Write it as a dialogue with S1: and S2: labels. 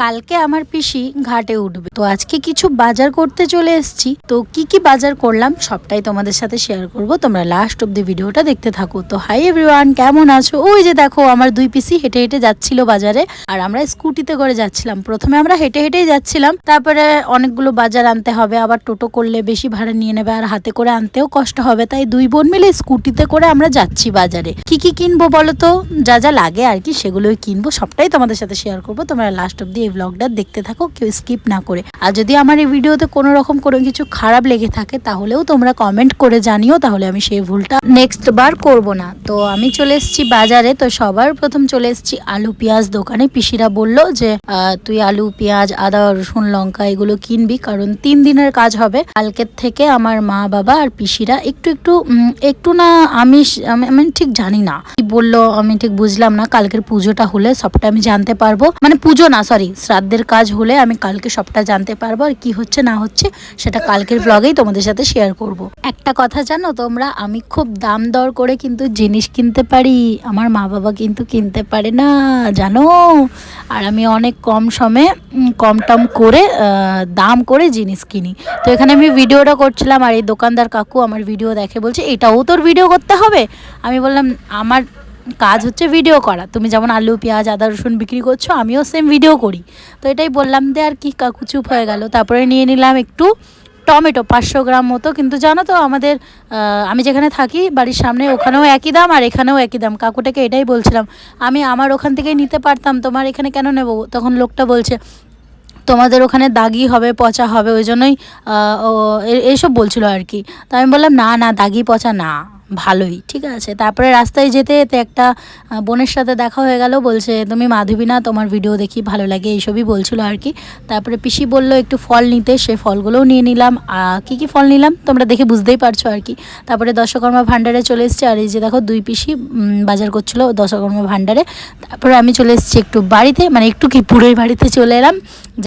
S1: কালকে আমার পিসি ঘাটে উঠবে। তো আজকে কিছু বাজার করতে চলে এসেছি। তো কি কি বাজার করলাম সবটাই তোমাদের সাথে শেয়ার করব। তোমরা লাস্ট অব দি ভিডিওটা দেখতে থাকো। তো হাই এভরিওয়ান কেমন আছো? ওই যে দেখো, আমার দুই পিসি হেঁটে হেঁটে যাচ্ছিল বাজারে। আর আমরা স্কুটিতে করে যাচ্ছিলাম। প্রথমে আমরা হেঁটে হেঁটেই যাচ্ছিলাম। তারপরে অনেকগুলো বাজার আনতে হবে। আবার টোটো করলে বেশি ভাড়া নিয়ে নেবে আর হাতে করে আনতেও কষ্ট হবে। তাই দুই বোন মিলে স্কুটিতে করে আমরা যাচ্ছি বাজারে। কি কি কিনবো বলো তো? যা যা লাগে আর কি, সেগুলোই কিনবো। সবটাই তোমাদের সাথে শেয়ার করব। তোমরা লাস্ট অব্দি এই ব্লগটা দেখতে থাকো, কেউ স্কিপ না করে। আর যদি আমার এই ভিডিওতে কোনো রকম কোনো কিছু খারাপ লেগে থাকে, তাহলেও তোমরা কমেন্ট করে জানিও, তাহলে আমি সেই ভুলটা নেক্সট বার করব না। তো আমি চলে এসেছি বাজারে, তো সবার প্রথম চলে এসেছি আলু পেঁয়াজ দোকানে। পিসিরা বলল যে তুই আলু, পেঁয়াজ, আদা, রসুন, লঙ্কা এগুলো কিনবি, কারণ তিন দিনের কাজ হবে। কালকের থেকে আমার মা, বাবা আর পিসিরা একটু একটু একটু না আমিষ, আমি ঠিক জানি না। কি বলল আমি ঠিক বুঝলাম না, কালকের পুজোটা হলে সবটা আমি জানতে পারব। মানে পুজো না সরি শ্রাদ্ধের কাজ হলে আমি কালকে সবটা জানতে পারব আর কি হচ্ছে, না হচ্ছে, সেটা কালকের ব্লগেই তোমাদের সাথে শেয়ার করব। একটা কথা জানো তোমরা, আমি খুব দাম দর করে কিন্তু জিনিস কিনতে পারি, আমার মা বাবা কিন্তু কিনতে পারে না, জানো? আর আমি অনেক কম সময়ে কম টম করে দাম করে জিনিস কিনি। তো এখানে আমি ভিডিওটা করছিলাম আর এই দোকানদার কাকু আমার ভিডিও দেখে বলছে, এটাও তোর ভিডিও করতে হবে? আমি বললাম, আমার কাজ হচ্ছে ভিডিও করা। তুমি যেমন আলু, পেঁয়াজ, আদা, রসুন বিক্রি করছ, আমিও সেম ভিডিও করি। তো এটাই বললাম দে আর কি কাকু চুপ হয়ে গেল। তারপরে নিয়ে নিলাম একটু টমেটো, পাঁচশো গ্রাম মতো। কিন্তু জানো তো আমাদের আমি যেখানে থাকি, বাড়ির সামনে ওখানেও একই দাম আর এখানেও একই দাম। কাকুটাকে এটাই বলছিলাম, আমি আমার ওখান থেকেই নিতে পারতাম, তোমার এখানে কেন নেব? তখন লোকটা বলছে, তোমাদের ওখানে দাগি হবে, পচা হবে। ওই জন্যই এইসব বলছিল আর কি। তো আমি বললাম, না না, দাগি পচা না। ভালোই, ঠিক আছে? তারপরে রাস্তায় যেতে যেতে একটা বোনের সাথে দেখা হয়ে গেল, বলছে, তুমি মাধবী না, তোমার ভিডিও দেখি, ভালো লাগে, এইসবই বলছিল আর কি। তারপরে পিসি বলল, একটু ফল নিতে। সে ফলগুলোও নিয়ে নিলাম। কী কী ফল নিলাম? তোমরা দেখে বুঝতেই পারছ আর কি। তারপরে দশকর্মা ভাণ্ডারে চলে এসেছে, আর এই যে দেখো, দুই পিসি বাজার করছিল দশকর্মা ভাণ্ডারে। তারপরে আমি চলে এসেছি একটু বাড়িতে মানে একটু কি পুরোই বাড়িতে চলে এলাম।